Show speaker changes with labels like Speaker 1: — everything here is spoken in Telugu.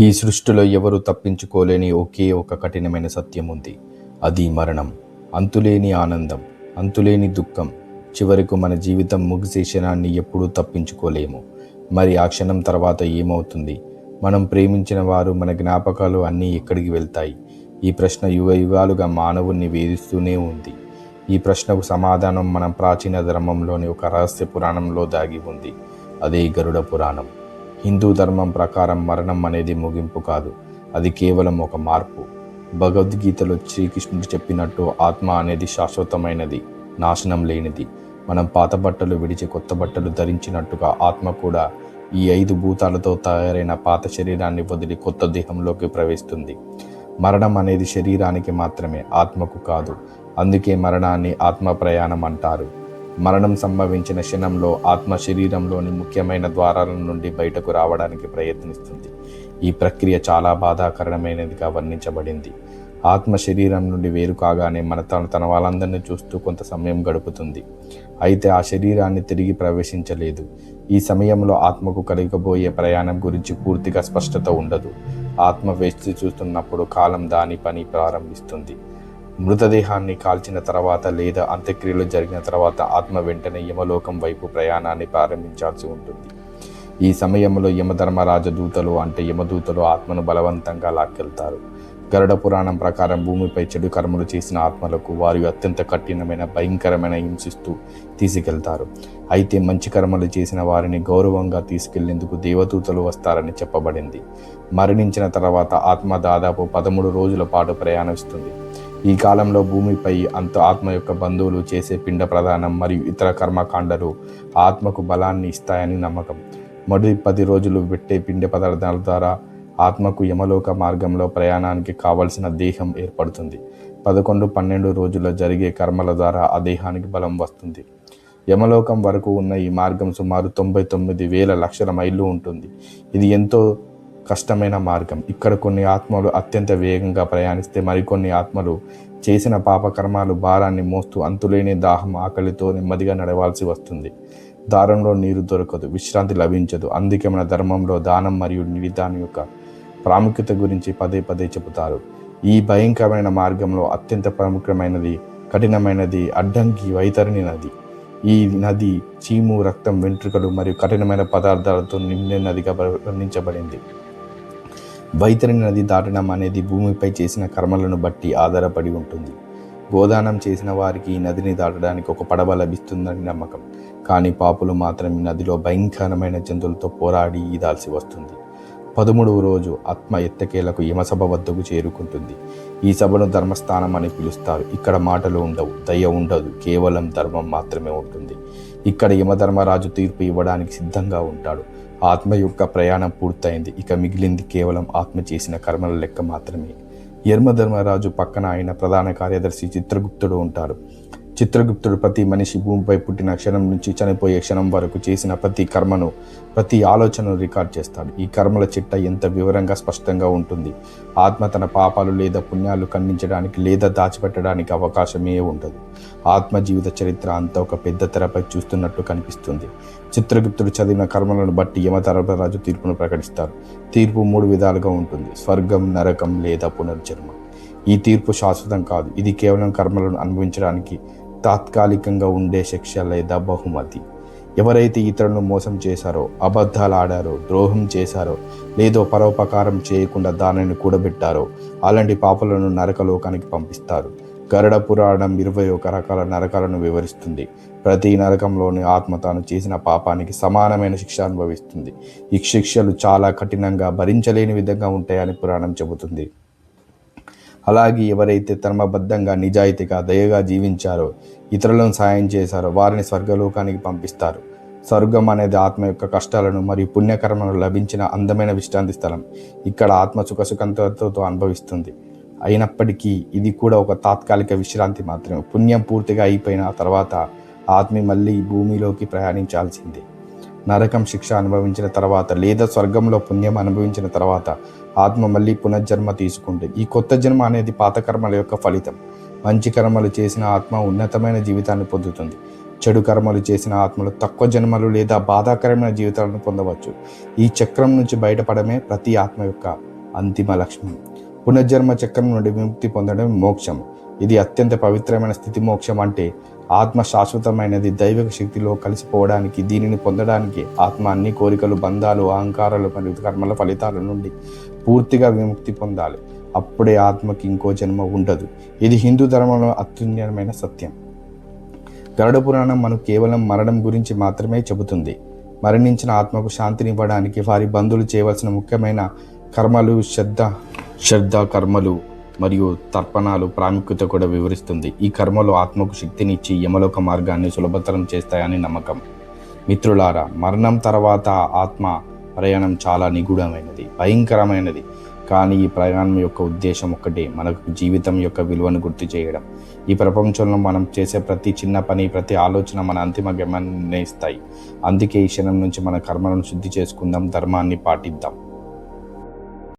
Speaker 1: ఈ సృష్టిలో ఎవరు తప్పించుకోలేని ఒకే ఒక కఠినమైన సత్యం ఉంది అది మరణం అంతులేని ఆనందం అంతులేని దుఃఖం. చివరకు మన జీవితం ముగిసే క్షణాన్ని ఎప్పుడూ తప్పించుకోలేము. మరి ఆ క్షణం తర్వాత ఏమవుతుంది? మనం ప్రేమించిన వారు మన జ్ఞాపకాలు అన్నీ ఎక్కడికి వెళ్తాయి? ఈ ప్రశ్న యుగ యుగాలుగా మానవుణ్ణి వేధిస్తూనే ఉంది. ఈ ప్రశ్నకు సమాధానం మనం ప్రాచీన ధర్మంలోని ఒక రహస్య పురాణంలో దాగి ఉంది. అదే గరుడ పురాణం. హిందూ ధర్మం ప్రకారం మరణం అనేది ముగింపు కాదు. అది కేవలం ఒక మార్పు. భగవద్గీతలో శ్రీకృష్ణుడు చెప్పినట్టు ఆత్మ అనేది శాశ్వతమైనది నాశనం లేనిది. మనం పాత బట్టలు విడిచి కొత్త బట్టలు ధరించినట్టుగా ఆత్మ కూడా ఈ ఐదు భూతాలతో తయారైన పాత శరీరాన్ని వదిలి కొత్త దేహంలోకి ప్రవేశిస్తుంది. మరణం అనేది శరీరానికి మాత్రమే ఆత్మకు కాదు. అందుకే మరణాన్ని ఆత్మ ప్రయాణం అంటారు. మరణం సంభవించిన క్షణంలో ఆత్మ శరీరంలోని ముఖ్యమైన ద్వారాల నుండి బయటకు రావడానికి ప్రయత్నిస్తుంది. ఈ ప్రక్రియ చాలా బాధాకరమైనదిగా వర్ణించబడింది. ఆత్మ శరీరం నుండి వేరు కాగానే మన తన తన వాళ్ళందరినీ చూస్తూ కొంత సమయం గడుపుతుంది. అయితే ఆ శరీరాన్ని తిరిగి ప్రవేశించలేదు. ఈ సమయంలో ఆత్మకు కలగబోయే ప్రయాణం గురించి పూర్తిగా స్పష్టత ఉండదు. ఆత్మ వేచి చూస్తున్నప్పుడు కాలం దాని పని ప్రారంభిస్తుంది. మృతదేహాన్ని కాల్చిన తర్వాత లేదా అంత్యక్రియలు జరిగిన తర్వాత ఆత్మ వెంటనే యమలోకం వైపు ప్రయాణాన్ని ప్రారంభించాల్సి ఉంటుంది. ఈ సమయంలో యమధర్మరాజ దూతలు అంటే యమదూతలు ఆత్మను బలవంతంగా లాక్కెళ్తారు. గరుడ పురాణం ప్రకారం భూమిపై చెడు కర్మలు చేసిన ఆత్మలకు వారు అత్యంత కఠినమైన భయంకరమైన హింసిస్తూ తీసుకెళ్తారు. అయితే మంచి కర్మలు చేసిన వారిని గౌరవంగా తీసుకెళ్ళేందుకు దేవదూతలు వస్తారని చెప్పబడింది. మరణించిన తర్వాత ఆత్మ దాదాపు పదమూడు రోజుల పాటు ప్రయాణిస్తుంది. ఈ కాలంలో భూమిపై అంత ఆత్మ యొక్క బంధువులు చేసే పిండ ప్రదానం మరియు ఇతర కర్మకాండలు ఆత్మకు బలాన్ని ఇస్తాయని నమ్మకం. మొదటి పది రోజులు పెట్టే పిండ పదార్థాల ద్వారా ఆత్మకు యమలోక మార్గంలో ప్రయాణానికి కావలసిన దేహం ఏర్పడుతుంది. పదకొండు పన్నెండు రోజుల్లో జరిగే కర్మల ద్వారా ఆ దేహానికి బలం వస్తుంది. యమలోకం వరకు ఉన్న ఈ మార్గం సుమారు తొంభై తొమ్మిది వేల లక్షల మైళ్ళు ఉంటుంది. ఇది ఎంతో కష్టమైన మార్గం. ఇక్కడ కొన్ని ఆత్మలు అత్యంత వేగంగా ప్రయాణిస్తే మరికొన్ని ఆత్మలు చేసిన పాపకర్మాలు భారాన్ని మోస్తూ అంతులేని దాహం ఆకలితో నెమ్మదిగా నడవాల్సి వస్తుంది. దారంలో నీరు దొరకదు విశ్రాంతి లభించదు. అందుకే మన ధర్మంలో దానం మరియు నిదానం యొక్క ప్రాముఖ్యత గురించి పదే పదే చెబుతారు. ఈ భయంకరమైన మార్గంలో అత్యంత ప్రముఖమైనది కఠినమైనది అడ్డంకి వైతరిణి నది. ఈ నది చీము రక్తం వెంట్రుకలు మరియు కఠినమైన పదార్థాలతో నిండిన నదిగా వర్ణించబడింది. వైతరి నది దాటడం అనేది భూమిపై చేసిన కర్మలను బట్టి ఆధారపడి ఉంటుంది. గోదానం చేసిన వారికి ఈ నదిని దాటడానికి ఒక పడవ లభిస్తుందని నమ్మకం. కానీ పాపులు మాత్రం ఈ నదిలో భయంకరమైన జంతువులతో పోరాడి ఈదాల్సి వస్తుంది. పదమూడవ రోజు ఆత్మ ఎత్తకేలకు యమసభ వద్దకు చేరుకుంటుంది. ఈ సభను ధర్మస్థానం అని పిలుస్తారు. ఇక్కడ మాటలు ఉండవు దయ ఉండదు. కేవలం ధర్మం మాత్రమే ఉంటుంది. ఇక్కడ యమధర్మరాజు తీర్పు ఇవ్వడానికి సిద్ధంగా ఉంటాడు. ఆత్మ యొక్క ప్రయాణం పూర్తయింది. ఇక మిగిలింది కేవలం ఆత్మ చేసిన కర్మల లెక్క మాత్రమే. యర్మధర్మరాజు పక్కన ఆయన ప్రధాన కార్యదర్శి చిత్రగుప్తుడు ఉంటారు చిత్రగుప్తుడు ప్రతి మనిషి భూమిపై పుట్టిన క్షణం నుంచి చనిపోయే క్షణం వరకు చేసిన ప్రతి కర్మను ప్రతి ఆలోచనను రికార్డ్ చేస్తాడు. ఈ కర్మల చిట్ట ఎంత వివరంగా స్పష్టంగా ఉంటుంది? ఆత్మ తన పాపాలు లేదా పుణ్యాలు ఖండించడానికి లేదా దాచిపెట్టడానికి అవకాశమే ఉండదు. ఆత్మ జీవిత చరిత్ర అంతా ఒక పెద్ద తెరపై చూస్తున్నట్టు కనిపిస్తుంది. చిత్రగుప్తుడు చదివిన కర్మలను బట్టి యమధర్మరాజు తీర్పును ప్రకటిస్తారు. తీర్పు మూడు విధాలుగా ఉంటుంది. స్వర్గం నరకం లేదా పునర్జన్మ. ఈ తీర్పు శాశ్వతం కాదు. ఇది కేవలం కర్మలను అనుభవించడానికి తాత్కాలికంగా ఉండే శిక్ష లేదా బహుమతి. ఎవరైతే ఇతరులను మోసం చేశారో అబద్ధాలు ఆడారో ద్రోహం చేశారో లేదో పరోపకారం చేయకుండా దానిని కూడబెట్టారో అలాంటి పాపలను నరకలోకానికి పంపిస్తారు. గరుడ పురాణం ఇరవై ఒక రకాల నరకాలను వివరిస్తుంది. ప్రతి నరకంలోని ఆత్మ తాను చేసిన పాపానికి సమానమైన శిక్ష అనుభవిస్తుంది. ఈ శిక్షలు చాలా కఠినంగా భరించలేని విధంగా ఉంటాయని పురాణం చెబుతుంది. అలాగే ఎవరైతే ధర్మబద్ధంగా నిజాయితీగా దయగా జీవించారో ఇతరులను సాయం చేశారో వారిని స్వర్గలోకానికి పంపిస్తారు. స్వర్గం అనేది ఆత్మ యొక్క కష్టాలను మరియు పుణ్యకర్మను లభించిన అందమైన విశ్రాంతి స్థలం. ఇక్కడ ఆత్మ సుఖ సుఖంతో అనుభవిస్తుంది. అయినప్పటికీ ఇది కూడా ఒక తాత్కాలిక విశ్రాంతి మాత్రమే. పుణ్యం పూర్తిగా అయిపోయిన తర్వాత ఆత్మ మళ్ళీ భూమిలోకి ప్రయాణించాల్సిందే. నరకం శిక్ష అనుభవించిన తర్వాత లేదా స్వర్గంలో పుణ్యం అనుభవించిన తర్వాత ఆత్మ మళ్ళీ పునర్జన్మ తీసుకుంటుంది. ఈ కొత్త జన్మ అనేది పాత కర్మల యొక్క ఫలితం. మంచి కర్మలు చేసిన ఆత్మ ఉన్నతమైన జీవితాన్ని పొందుతుంది. చెడు కర్మలు చేసిన ఆత్మలు తక్కువ జన్మలు లేదా బాధాకరమైన జీవితాలను పొందవచ్చు. ఈ చక్రం నుంచి బయటపడమే ప్రతి ఆత్మ యొక్క అంతిమ లక్ష్యం పునర్జన్మ చక్రం నుండి విముక్తి పొందడం మోక్షం. ఇది అత్యంత పవిత్రమైన స్థితి మోక్షం అంటే ఆత్మ శాశ్వతమైనది దైవిక శక్తిలో కలిసిపోవడానికి దీనిని పొందడానికి ఆత్మ అన్ని కోరికలు బంధాలు అహంకారాలు మరియు కర్మల ఫలితాల నుండి పూర్తిగా విముక్తి పొందాలి. అప్పుడే ఆత్మకి ఇంకో జన్మ ఉండదు. ఇది హిందూ ధర్మంలో అత్యున్నతమైన సత్యం. గరుడ పురాణం మనకు కేవలం మరణం గురించి మాత్రమే చెబుతుంది. మరణించిన ఆత్మకు శాంతినివ్వడానికి వారి బంధువులు చేయవలసిన ముఖ్యమైన కర్మలు శ్రద్ధ శ్రద్ధ కర్మలు. మరియు తర్పణాలు ప్రాముఖ్యత కూడా వివరిస్తుంది. ఈ కర్మలు ఆత్మకు శక్తినిచ్చి యమలోక మార్గాన్ని సులభతరం చేస్తాయని నమ్మకం. మిత్రులారా మరణం తర్వాత ఆత్మ ప్రయాణం చాలా నిగూఢమైనది భయంకరమైనది. కానీ ఈ ప్రయాణం యొక్క ఉద్దేశం ఒక్కటే మనకు జీవితం యొక్క విలువను గుర్తు చేయడం. ఈ ప్రపంచంలో మనం చేసే ప్రతి చిన్న పని ప్రతి ఆలోచన మన అంతిమ గమనిస్తాయి అందుకే ఈ క్షణం నుంచి మన కర్మలను శుద్ధి చేసుకుందాం ధర్మాన్ని పాటిద్దాం.